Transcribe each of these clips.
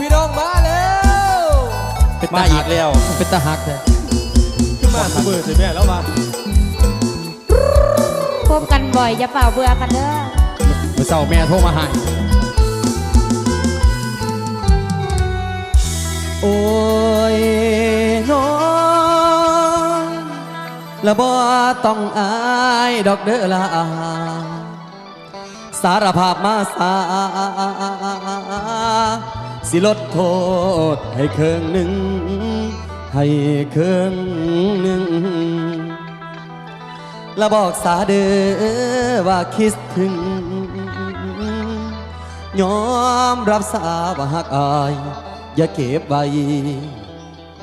พี่น้องมาแล้วมาอีกแล้วเป็นตาหักเลยขึ้นมาสมือสิแม่แล้วมาพบกันบ่อยอย่าเป่าเบื่อกันเด้อเมื่อเช้าแม่โทรมาให้โอ้ยน้องละบ่ต้องอายดอกเด้อละสารภาพมาสา สิลดโทษให้เครื่องหนึ่ง ให้เครื่องหนึ่งและบอกสาเด้อว่าคิดถึง ยอมรับสาว่าหักอาย อย่าเก็บไว้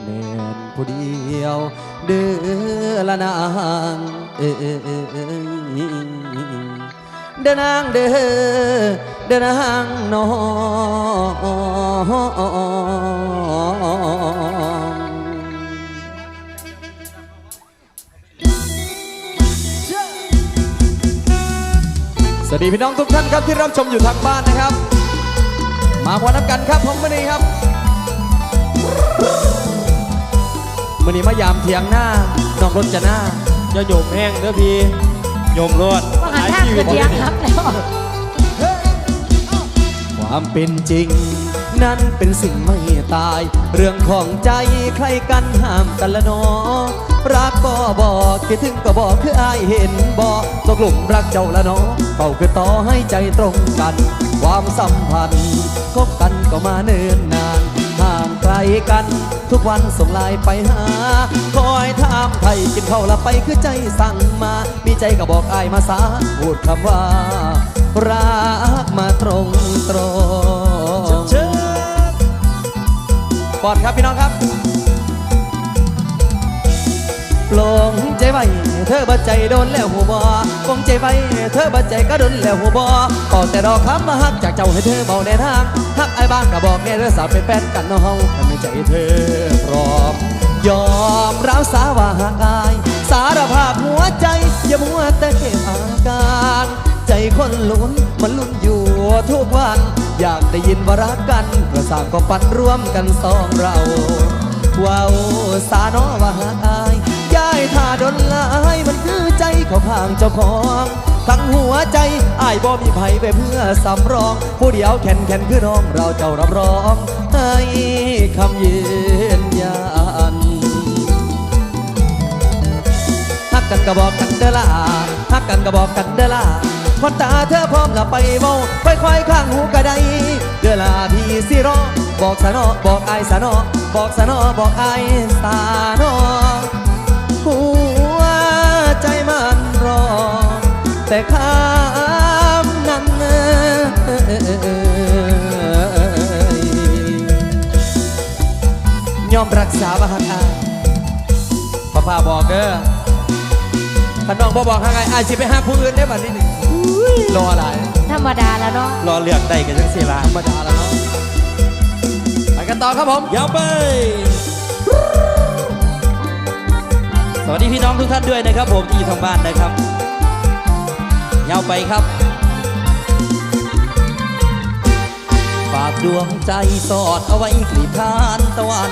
แม่นผู้เดียว เด้อละนางเอ้ย เด้อนางเดเด้อนางนองสวัสดีพี่น้องทุกท่านครับที่รับชมอยู่ทางบ้านนะครับ มาพอนับกันครับผมมื่อนี้ครับมื่อนี้มายามเถียงหน้าน้องรถจะหน้าอย่าโยมแห้งเด้อพี่โยมรอดว่าหัน ทางคือเดียงครับแล้วความเป็นจริง นั้นเป็นสิ่งไม่ตาย เรื่องของใจใครกันห้ามกันละนอรักก็บอกคิดถึงก็บอกคืออายเห็นบอกตกหลุมรักเจ้าละนอเป่าคือต่อให้ใจตรงกัน ความสัมพันธ์คบกันก็มาเนิ่นนาน ลกัน ทุกวันส่งไลน์ไปหา คอยถามไทยกินข้าวละไปคือใจสั่งมา มีใจก็บอกอายมาสาพูดคำว่า รักมาตรงตรงเชิญปอดครับพี่น้องครับ ปลงใจไว้เธอบัดใจโดนแล้วหัวบอปลงใจไว้เธอบัดใจก็โดนแล้วหัวบอบอกแต่ดอคำมาฮักจากเจ้าให้เธอเบาในทางฮักไอ้บ้างก็บอกแน่เธอสาวเป็นแฟนกันเนาะเฮาทำให้ใจเธอพร้อมยอมรับสาว่าหักอาย สารภาพหัวใจอย่ามัวแต่เก็บอาการ ใจคนลุ้นมันลุ้นอยู่ทุกวัน อยากได้ยินว่ารักกันก็สางก็ปันร่วมกันสองเราว้าวสาโนอว่าหากอายย้ายท่าดนลายมันคือใจเขาข้างเจ้าของ ทั้งหัวใจอายบ่มีไผไปเพื่อสำรอง ผู้เดียวแข็นแข็นคือน้องเราเจ้ารับรองให้คำยืนยันฮักกันก็บอกกันเด้อล่ะฮักกันก็บอกกันเด้อล่ะคนตาเธอพร้อมละไปเมาค่อยๆข้างหูกระไดเด้อล่ะพี่สิรอบอกสนอบอกไอสนอบอกสนอบอกไอสานอ ยอมรักษาว่าฮักอายพ่อพาบอกเด้อถ้าน้องบอบอกหาไงอาจจะไปหาผู้อื่นได้บัดนี้นี่รออะไรธรรมดาแล้วเนาะรอเลือกได้กันจังสิละธรรมดาแล้วเนาะไปกันต่อครับผมยาวไป สวัสดีพี่น้องทุกท่านด้วยนะครับ ผมที่อยู่ทางบ้านนะครับยาวไปครับฝากดวงใจสอดเอาไว้กลีบทานตะวัน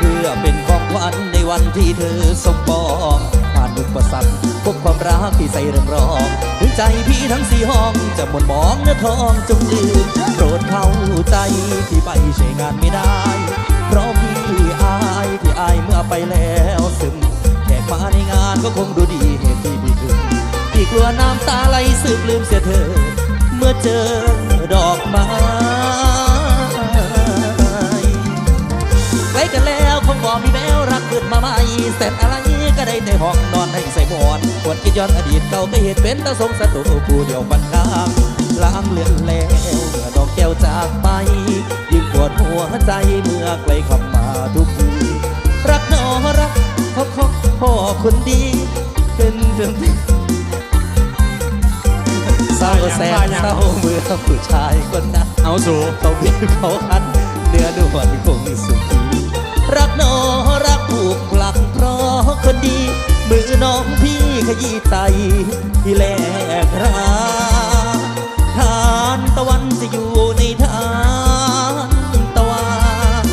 เพื่อเป็นของขวัญในวันที่เธอสมปองผ่านอุปสรรคพบความรักที่ใส่เริ่มรองถึงใจพี่ทั้งสี่ห้องจะหมดมองเนื้อทองจงลืมโปรดเข้าใจที่ไปใช้งานไม่ได้ เพราะพี่อายที่อายเมื่อไปแล้วซึมแขกมาในงานก็คงดูดีเหตุที่พี่ถึงพี่กลัวน้ำตาไหลซึมลืมเสียเธอ เมื่อเจอดอกไม้ไว้กันแล้ว บอกมีแววรักเกิดมาใหม่เสร็จอะไรก็ได้แต่ห้องนอนให้ใส่หมอนปวดคิดย้อนอดีตเก่าก็เหตุเป็นตาสงสารตัวผู้เดียวปันข้ามล้างเลือนแล้วเมื่อดอกแก้วจากไป ยิ่งปวดหัวใจเมื่อไกลคำมาทุกทีรักหนอรักพ่อพ่อพ่อคนดีเป็นเรื่องที่เศร้าแสนเศร้าเมื่อผู้ชายคนนั้นเอาสู่เขาเพียงเขาคันเนื้อด่วนคงสุขี รักนอรักผูกหลักเพราะคนดี มือน้องพี่ขยี้ไตที่แลกราทานตะวันจะอยู่ในทานตะวัน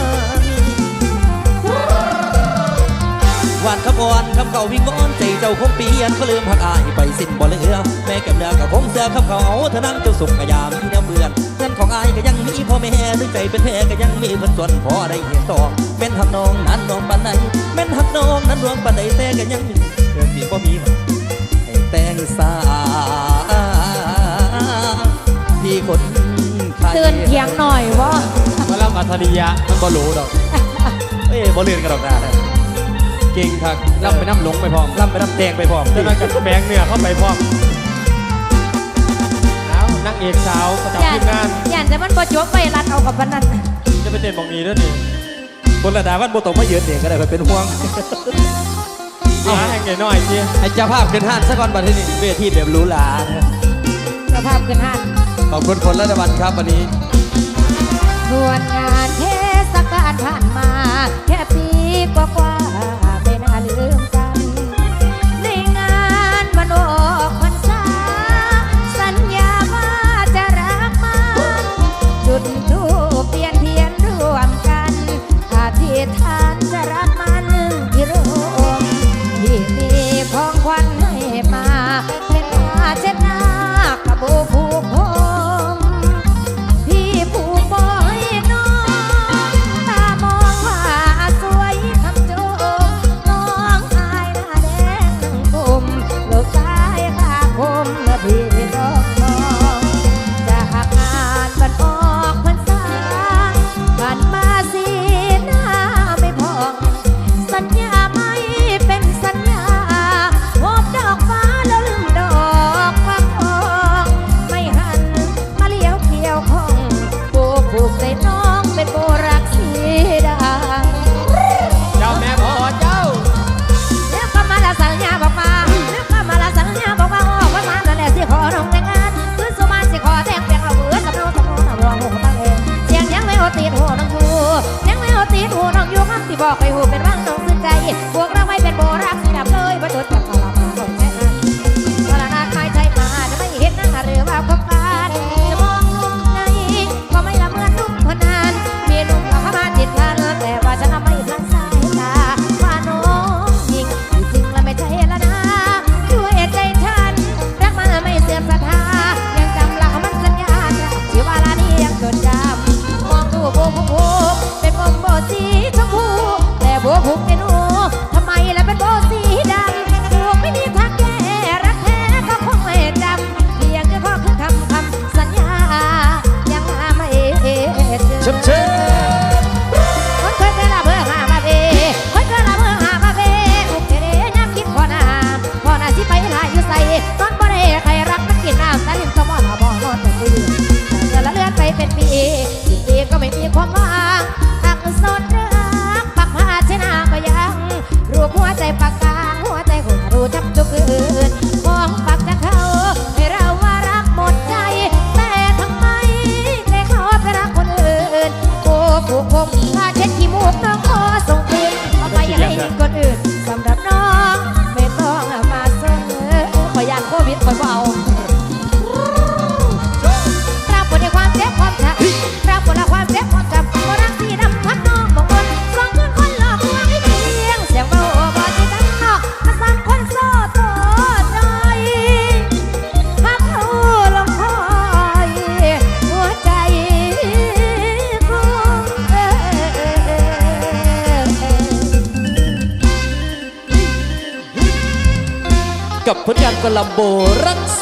วันขบวนคำเก่าวิ่งวอนใจเจ้าคงเปลี่ยนก็ลืมหักอายไปสิ้นบ่เหลือแม่แก้มเดือกับผมเสื้อคำเขาเอาเธอนั่งเจ้าสุขยามที่เนื้ำเบื่อ ของอายก็ยังมีพ่อแม่ถึงใจเป็นแพ้ก็ยังมีเพื่อนส่วนพอได้เห็นต่อแม่นหักน้องนั้นน้องปันใดแม่นหักน้องนั้นดวงปันใดแต่ก็ยังมีเพื่อนที่บ่มีให้แต่งสาพี่คนไทยเตือนเถียงหน่อยวะมาล่ำอัธริยะมันบ่รู้ดอกเอ้ยบ่เลื่อนกันดอกนะเก่งคักล่ำไปน้ำหลงไปพร้อมล่ำไปน้ำแดงไปพร้อมเจะมากับแบงเนื้อเข้าไปพร้อม แล้วนักเอกสาวประจำย่านทีมงานย่านแต่มันบ่จบไปรัดเอากับมันนั่นจะไปเต้นบองนี้ด้วยนี่บนระดาวันโบตกมาเยือนเองก็ได้ไปเป็นห่วงหาแห่งใหญ่น้อยจีให้เจ้าภาพขึ้นห้านซะก่อนบัดที่นี่เวทีแบบหรูหรานะสภาพขึ้นห้านขอบคุณฝนและตะวันครับวันนี้ทวนงานเทศกาลผ่านมาแค่ปี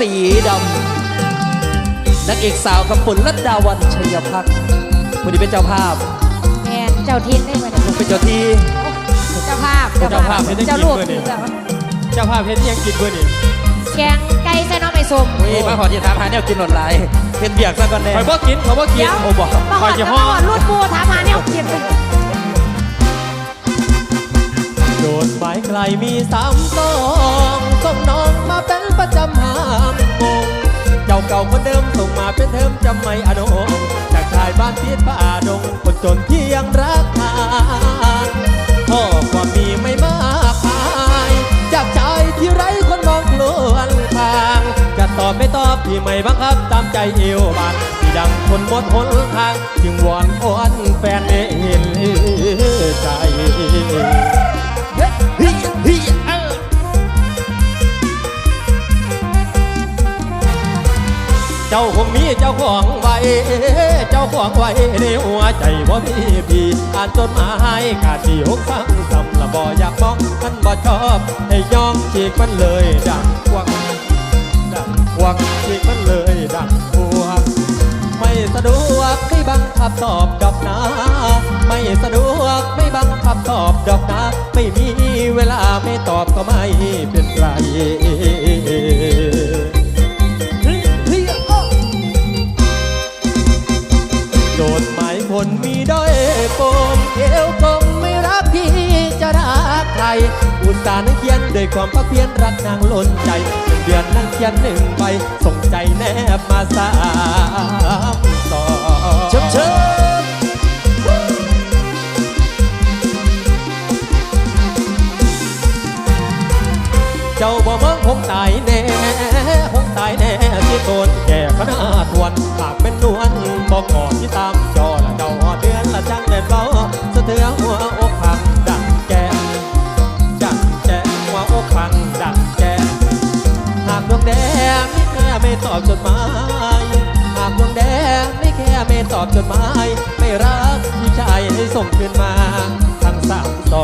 สีดำนักเอกสาวกับฝนรัตดาวันชัยพักดิ์วันนี้เป็นเจ้าภาพแม่นเจ้าทินได้ไหมเนี่ยเป็นเจ้าที่ เจ้าภาพเจ้าภาพเห็นได้เจ้ากินลูกเมื่อนี่เจ้าภาพเพชรยังกินเพื่อนี่แกงไก่ใส่น้องไม่สมเฮ้ยมาขอที่ถามหาแนวกินหลดหลายเป็นเบียกซะก่อนแน่คอยบ่กินเขาบ่กินเดี๋ยวโอ้บอกมาคหออยดจะจะห่อมาหอดรูดปูถามหาเนี่ยกินโดดหมายไกลมีสามสองส่งน้องมาเป็น ประจำหามงงเจ้าเก่าคนเดิมส่งมาเป็นเทอมจำไม่อนงจากชายบ้านเพียดป่าดงคนจนที่ยังรักทานพ่อความมีไม่มากมายจากชายที่ไร้คนมองกลวนทางจะตอบไม่ตอบพี่ไม่บังคับตามใจเอวบานที่ดังคนหมดหนทาง จึงวอนอ้อนแฟนได้เห็นใจเจ้าคงมีเจ้าของไว้ เจ้าของไว้ในหัวใจว่ามีพี่อ่านจดหมายกาดที่หกซ้ำซ้ำละบ่อยากมองมันบ่ชอบให้ยองฉีกมันเลยดังควักดังควักฉีกมันเลยดังควักไม่สะดวกไม่บังคับตอบดอกนาไม่สะดวกไม่บังคับตอบดอกนาไม่มีเวลาไม่ตอบก็ไม่เป็นไร โจทย์หมายคนมีด้อยโกงเอวกลมไม่รักพี่จะรักใคร อุตส่าห์นั้นเขียนด้วยความพักเพียรรักนางล้นใจเดือนนั้นเขียนหนึ่งใบส่งใจแนบมาสามต่อเชิญเชิญเจ้าบ่เมืองคงตายแน่คงตายแน่ที่โดนแก่ขนาทวนหาก อบจดหมาย หากดวงแดงไม่แค่ไม่ตอบจดหมาย ไม่รักพี่ชายให้ส่งคืนมาทั้งสามสอ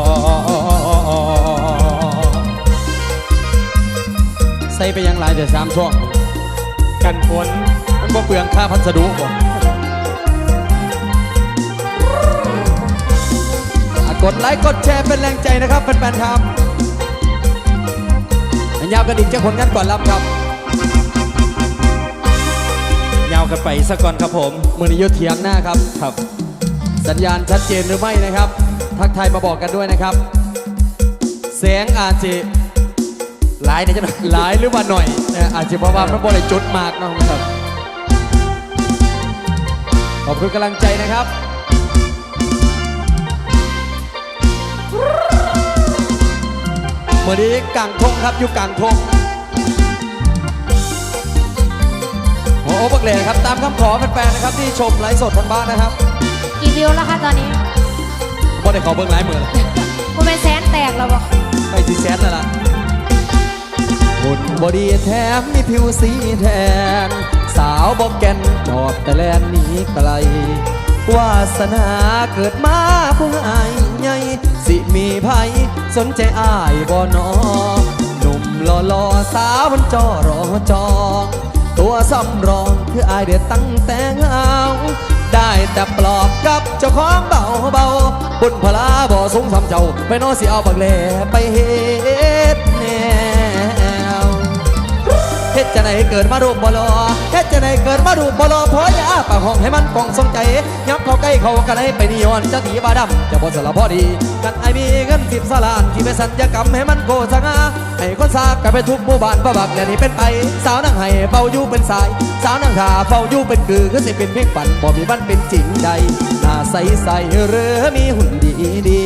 ใส่ไปยังหลายเดี๋ยวสามช่วง กันฝนมันบ่เปลืองค่าพัสดุบ่กดไลค์กดแชร์เป็นแรงใจนะครับแฟนๆครับยาวกันอีกเจ้าคนกันก่อนรับครับ กันไปสักก่อนครับผมมือนี้อยุเถียงหน้าครับครับ สัญญาณชัดเจนหรือไม่นะครับ ทักทายมาบอกกันด้วยนะครับ แสงอาจจะหลายเนี่ยจะหน่อยหลายหรือว่าหน่อยนะอาจจะเพราะว่ามันบ่ได้จุดมากเนาะครับ ขอบคุณกำลังใจนะครับเมื่อนี้กลางทงครับอยู่กลางทง อ้โหบักเหล่ครับ ตามคำขอแฟนๆนะครับที่ชมไลฟ์สดทางบ้านนะครับกี่วิวแล้วคะตอนนี้บ่ได้ขอเบิ่งไลฟ์มือกูเป็นแสนแตกแล้วบอกไปสิแซนแล้วล่ะหุ่นบอดีแถมมีผิวสีแทน สาวบอกแก่นชอบแต่แลนหนีไกลวาสนาเกิดมาผู้หายใหญ่สิมีภัยสนใจอายบ่นอหนุ่มหล่อลอๆสาวมันจอรอจอง ตัวสำรองคืออายเด็ดตั้งแต่เงาได้แต่ปลอบกับเจ้าของเบาเบาบุญพลาบ่สูงสำเจ้า ไปโนสิเอาบักแหล่ไปเฮ เฮ็ดจะไหนเกิดมารูปบ่รอเฮ็ดจะไหนเกิดมารูปบ่รอพอยาปากห้องให้มันกองสงใจยับเข้าใกล้เขากันให้ไปนิยอนจะตีบาดำจะบ่สละพอดี กันไอมีเงินสิบสลานที่ไปสัญญกรรมให้มันโกสงาให้คนทราบกันไปทุกหมู่บ้านบ่บักและนี่เป็นไป สาวนั่งให้เฝ้าอยู่เป็นสาย สาวนั่งขาเฝ้าอยู่เป็นกือคือสิเป็นเพียงฝันบ่มีวันเป็นจริงใดหน้าใสใสเรือมีหุ่นดีดี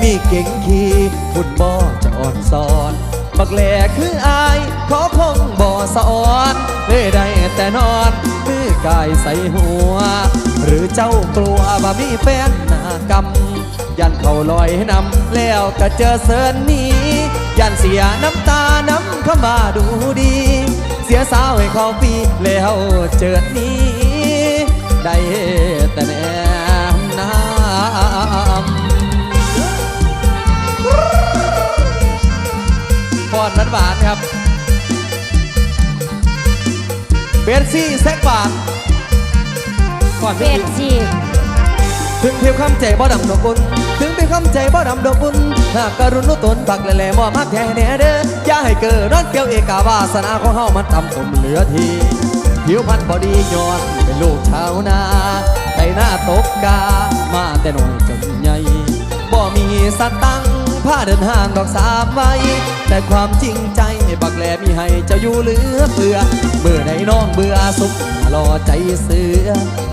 มีเก่งขี่หุ่นบ่จะอ่อนซ้อน บักแหล่คืออายขอคงบ่สะออนเลยได้แต่นอนมือกายใส่หัว หรือเจ้ากลัวว่มีแฟนหน้ากำยันเขาลอยนำแล้วก็เจอเสินนี้ยันเสียน้ำตาน้ำเข้ามาดูดี เสียสาวให้เขาปีแล้วเจิดนี้ ได้แต่ หวานๆครับเบนซี่แซกบานก่อนเปที่ลี่ยนสีถึงเพียวคำใจบ่ดำดอกบุญถึงเพียวคำใจบ่ดำดอกบุญหากการุณนุตนปักแหล่ๆมอมักแท้แน่เด้ออย่าให้เกิดนอนเกี่ยวเอกาวาสนาของเฮามันต่ำสมเหลือทีผิวพรรณบอดีย้อนเป็นลูกชาวนาไถหน้าตกกามาแต่น้อยจนใหญ่บ่มีสตังค์ พาเดินห่างดอกสามไว้ แต่ความจริงใจบักแลมีให้เจ้าอยู่เหลือเฟือเมื่อใดน้องเบื่อสุขรอใจเสือ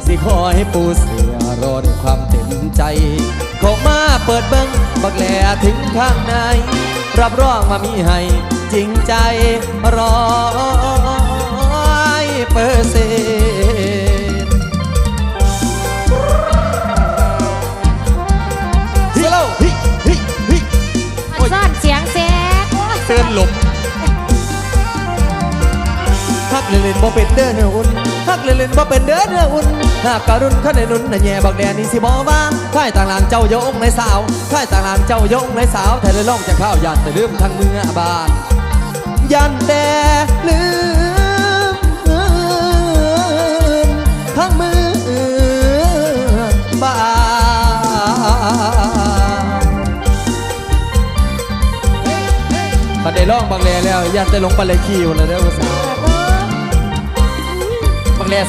สิคอยปูเสือรอด้วยความเต็มใจขอมาเปิดเบิ้งบักแลถึงข้างในรับรองมามีให้จริงใจรอเปอร์เซ็ เสียงแซกโอ้ยเตือนหลบพักเหเล่นๆบ่เป็นเด้อเนื้ออุ่นฮักเล่นๆบ่เป็นเด้อเนื้ออุ่นหากการุณข้าในนุ่นน่ะแย่บักแดนนี่สิบ่ว่าค่ายต่างหลางเจ้าโยงในสาวค่ายต่างหลางเจ้าโยงในสาวแท้เลยล่องจากข้าวยานแต่ลืมทางเมืองบ้านยันแต่ลืมทั้งมือบ้านบัดได้ร้องบักแลแล้วยันแต่ลงไปเลยคิวแล้วเด้อภาษาบักแล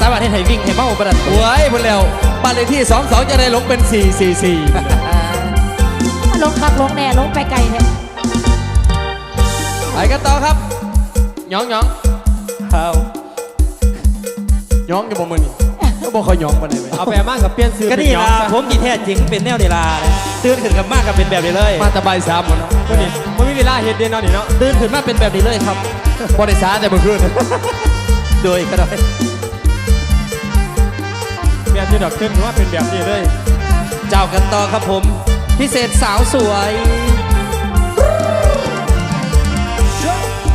สามารถให้ไทยวิ่งให้เมาประดับโอ้ยพุ่นแล้วบ้านเลขที่ 22 จะได้ลงเป็น 444ลงคักลงแน่ลงไปไกลเนี่ยไปกันต่อครับหยองหยองเอาหยองจะบอกมือนี่ก็บอกเขาหยองปานใดไหมเอาไปมากกับเปลี่ยนซื้อก็เป็นนี่หยองล่ะซะผมที่แท้จริงเป็นแนวเดลานะตื่นขึ้นกับมากกับเป็นแบบนี้เลย มาแตะใบายสามหมดเนาะคนนี้มันมีเวลาเฮ็ดเด่นเนาะนี่เนาะตื่นขึ้นมาเป็นแบบนี้เลยครับบริษัทแต่เมื่อคืนโดยก็ได้ เปลี่ยนที่ดอกขึ้นว่าเป็นแบบนี้เลย เจ้ากันต่อครับผม พิเศษสาวสวย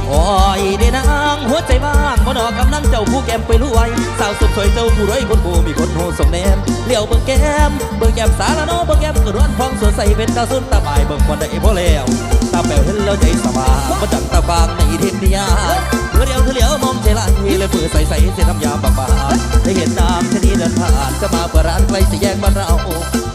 โอ้ยเดนางหัวใจว่างบ่ดอกำนันเจ้าผู้แก้มไปรวยสาวสุดสวยเจ้าผู้รวยคนผู้มีคนโหสมแนมเลี้ยวเบิ่งแก้มเบิ่งแก้มสารโนเบิ่งแก้มกระรวนพองสดใสเป็นตาสุนตาบายเบิ่งคนได้พอแล้วตาแป๋วเห็นแล้วใจสบายบ่จังตาบางในเทพนิยาย อเดียวเธอเหลียวมองใจไหลเลยเปื่อใสใสเสียน้ำยาบางบานได้เห็นน้ำชนีเดินผ่านจะมาเปิดร้านใกล้สี่แยกบ้านเรา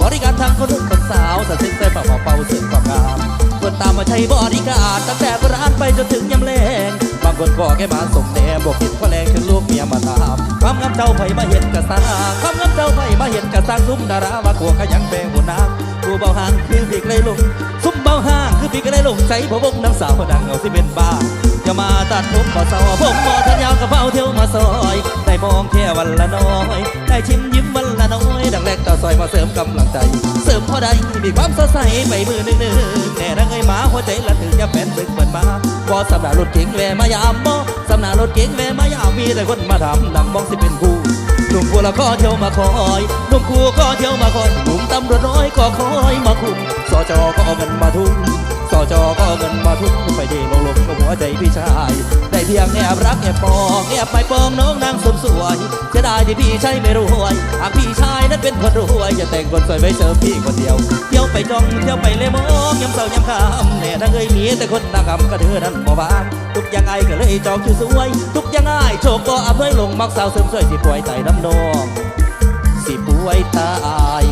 บริการทางคนหนุ่มคนสาวแต่เส้นเส้นเป่าเป่าเสียงความงามคนตามมาใช้บริการตั้งแต่ร้านไปจนถึงยำแรงบางคนก็แค่มาส่งแหนบวกคิดว่าแรงถึงลูกเมียมาตามความงามเจ้าไผ่มาเห็นกระซังความงามเจ้าไผ่มาเห็นกระซังซุ้มดารามาขัวขยังแบงหัวน้ำกูเบาห่างคือปีกเลยลงซุ้มเบาห่างคือปีกเลยลงใจพะวงน้ำสาวดังเอาสิเป็นบ้า อย่ามาตัดผมมาซอผมมอทันยาวกระเป๋าเที่ยวมาซอย ได้มองแค่วันละน้อย ได้ชิมยิ้มวันละน้อย ดังแรกต่อซอยมาเสริมกำลังใจ เสริมพอได้มีความสดใสไปมือหนึ่งหนึ่งแน่นังไอ้หมาหัวใจละถึงจะแฟนเบิ่งเปิดมาบอสำนักรถเก๋งแวมายามบอสำนักรถเก๋งแวมายามมีแต่คนมาถามนำมองสิเป็นผู้หนุ่มกูละก็เที่ยวมาคอยหนุ่มกูก็เที่ยวมาคอยหนุ่มตำรวจน้อยก็คอยมาคุมสจอก็เอาเงินมาทุ่ม จก็เงินมาทุ่มไปดีลงลงกับหัวใจพี่ชาย ได้เพียงแอบรักแอบปองแอบไม่ปองน้องนางสมสวยเสียดายที่พี่ชายไม่รวยหากพี่ชายนั้นเป็นคนรวยอย่าแต่งคนสวยไว้เสริมพี่คนเดียวเที่ยวไปจ้องเที่ยวไปเลยมองยำเศร้ายำคำแน่ถ้าเคยมีแต่คนนากำก็เธอนั้นบ่บานทุกอย่างไอก็เลยจองชื่อสวย ทุกอย่างไอโชคก็อภัยลงมักสาวเสริมสวยสิป่วยไตน้ำนองสิป่วยตาย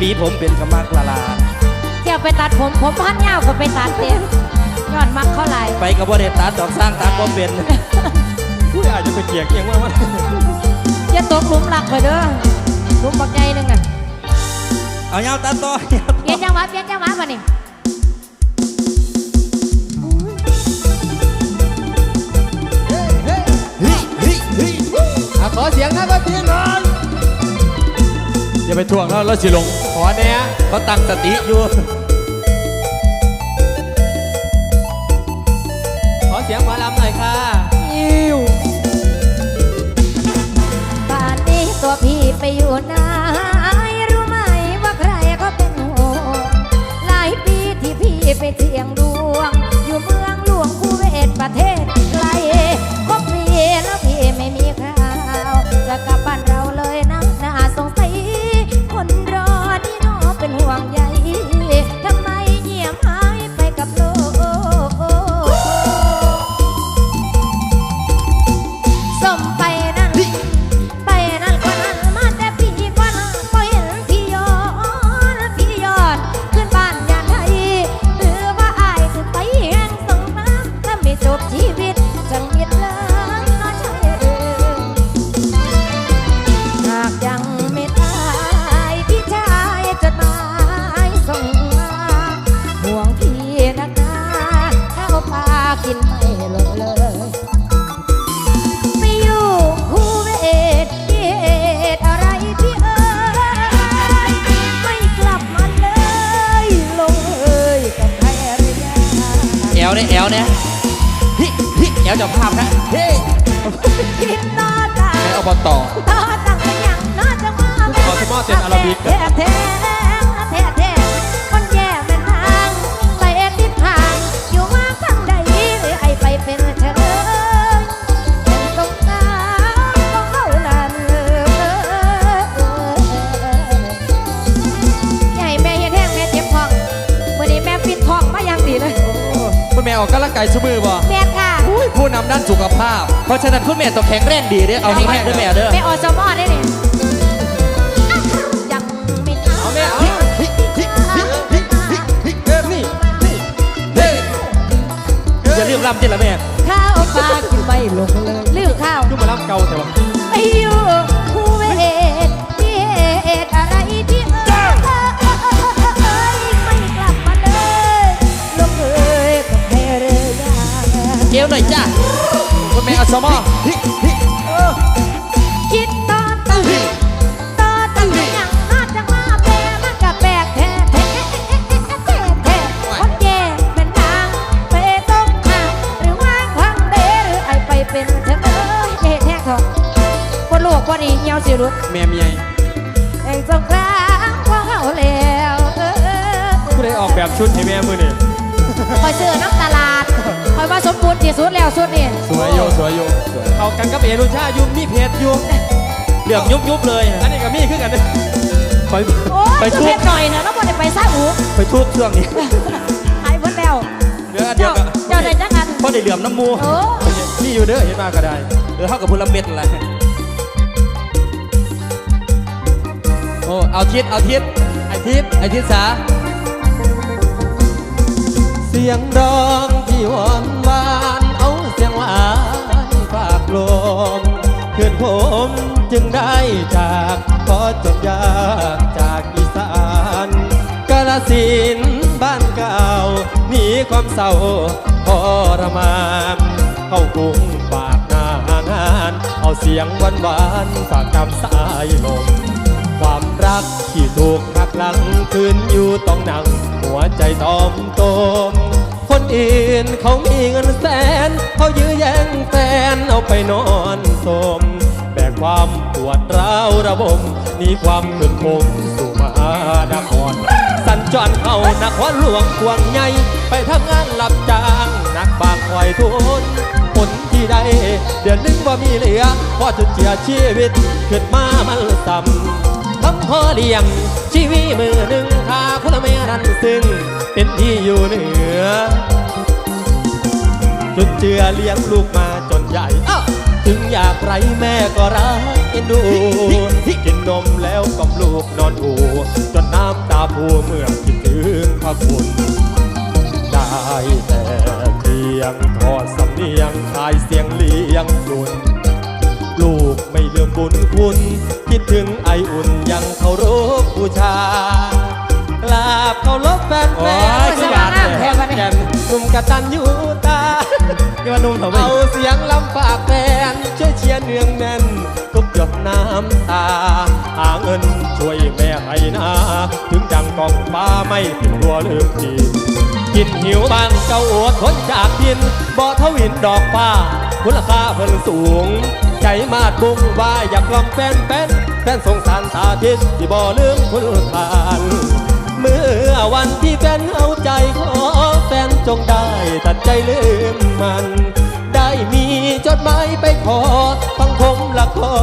ว่าจะหวีผมเป็นกระมักละลาเที่ยวไปตัดผมผมพันยาวก็ไปตัดเตี้ยย้อนมักเขาไหลายไปกับว่าได้ตัดดอกสร้างตัดบ่เป็นผู้อาจจะไปเกลียกเอียงว่ามันอย่าตกหลุมหลักไปเด้อหลุมบักใหญ่หนึงอะเอาเงาตัดต่อเปลี่ยนจังหวะเปลี่ยนจังหวะมานี่ อย่าไปทวงแล้วเราสิลงขอแน่เขาตั้งสติอยู่ ขอเสียงหมอลำหน่อยค่ะอิ้วป่านนี้ตัวพี่ไปอยู่ไหนรู้ไหมว่าใครก็เป็นห่วงหลายปีที่พี่ไปเที่ยงดวง อยู่เมืองหลวงคูเวตประเทศ คุณแม่ออกกำลังกายชั่วมือบ่แม่ค่ะอุ้ยผู้นำด้านสุขภาพ เพราะฉะนั้นคุณแม่ต้องแข็งแรงดีเด้อเอาแห้งๆด้วยแม่เด้อแม่อสมอได้เนี่ยยังไม่เอาเอาแม่เอานี่นี่เฮ้ยอย่าลืมรำจิละแม่ข้าวปลากินไปลงเลยลืมข้าวคือมาล่ำเก่าแต่ว่าไปอยู่ เอวหน่อยจ้าคุณแม่เอาสมอ รุชายุมีเพจอยู่เหลืองยุบยุบๆเลยอันนี้ก็มีคือกันเด้อไปโอ้ไปยทุจะบเพ็ดหน่อยนะแล้วบ่ได้ไปซ่าหูไปทุบช่วงนี้หายหมดแล้วเดี๋ยวอันเดียเจ้าวกันเจ้าได้จักอันเพราะได้เหลื่อมน้ำมูโอ้นี่อยู่เด้อเห็นมาก็ได้เออเท่ากับพลเม็ดอะไรโอ้เอาทิศเอาทิศไอทิศไอทิศสาเสียงร้องที่หวานหวาน ลมเพื่อนผมจึงได้จากขอจบยากจากอีสานกาลสินบ้านเก่าหนีความเศร้าทรมานเข้ากรุงฝากหน้างาน เอาเสียงหวานหวานฝากกำสายลม ความรักที่ถูกหักหลังคืนอยู่ต้องนั่งหัวใจตอมตม คนอื่นเขามีเงินแสนเขายื้อแย่งแฟนเอาไปนอนสม แบกความปวดร้าวระบมนีความขืนคมสู่มหานครสัญจรเข้านครหลวงกวงใหญ่ไปทำงานรับจ้างหนักบางคอยทุนผลที่ได้เดือนหนึงว่ามีเหลือพอจุดเจียชีวิตขึ้นมามันซ้ำ ทำพอเลี้ยง ชีวิตมือหนึ่งข้าคุณแม่นั้นซึ่ง เป็นที่อยู่เหนือจุดเจือเลี้ยงลูกมาจนใหญ่อ้าวถึงอยากไรแม่ก็รักเอ็นดู กินนมแล้วกล่อมลูกนอนอูจนน้ำตาพูเมื่อคิดถึงพระคุณ ได้แต่เพียงทอดสำเนียงทายเสียงเลี้ยงดุนลูกไม่ลืมบุญคุณ คิดถึงไออุ่นยังเคารพบูชากราบเคารพแฟนแฟโอ้นยคือบาดเลยแทนแก่นหนุ่มกระตันยูตานี่ว่านุ่มเถอะเว้เอายเสียงลำฝากแฟนช่วยเชียร์เนืองแน่นทุกหยดน้ำตา หาเงินช่วยแม่ให้นาถึงดังกองฟ้าไม่ถึงรัวลืมที กินหิวบางเจ้าอดทนจากดินบ่อทวินดอกฟ้ามูลค่าเพิ่นสูง ใจมาดบุ้งว่าอยากลองแฟนเป็นแฟนสงสารสาธิตที่บ่ลืมคุณทานเมื่อวันที่แฟนเอาใจขอแฟนจงได้ตัดใจลืมมัน ได้มีจดหมายไปขอฟังผมละขอ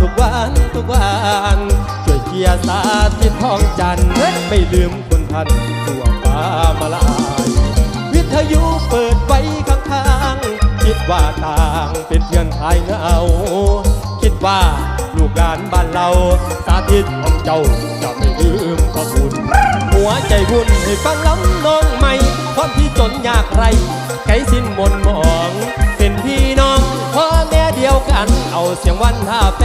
ทุกวันทุกวันช่วยเกียร์สาธิตทองจันทร์ไม่ลืมคุ ท่านทั่วฟ้ามาลาย วิทยุเปิดไว้ข้างๆ คิดว่าต่างเป็นเพื่อนทายเงา คิดว่าลูกหลานบ้านเราสาธิตของเจ้าจะไม่ลืมพระคุณหัวใจวุ่นให้ฟังล้ำน้องใหม่ความที่จนยากไรไกลสิ้นมนต์หมอง เป็นพี่น้องพ่อแม่เดียวกัน เอาเสียงวันท่าแฟ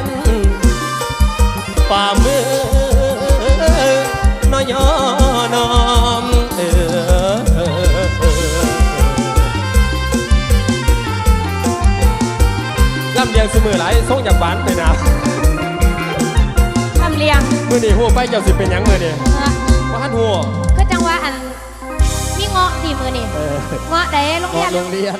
นฝ่ามือ น้อยน้อมเออลำเลียงสมือไหลายส่งจากบ้านไปนะทำเลียงมือนี่หัวไปเจ้าสิเป็นหยังมือนี่เออว่าหันหัวก็จังว่าอันมีเงาะดีมือนี่เออเงาะใดโรงก่เรีอยนนโรงเรียน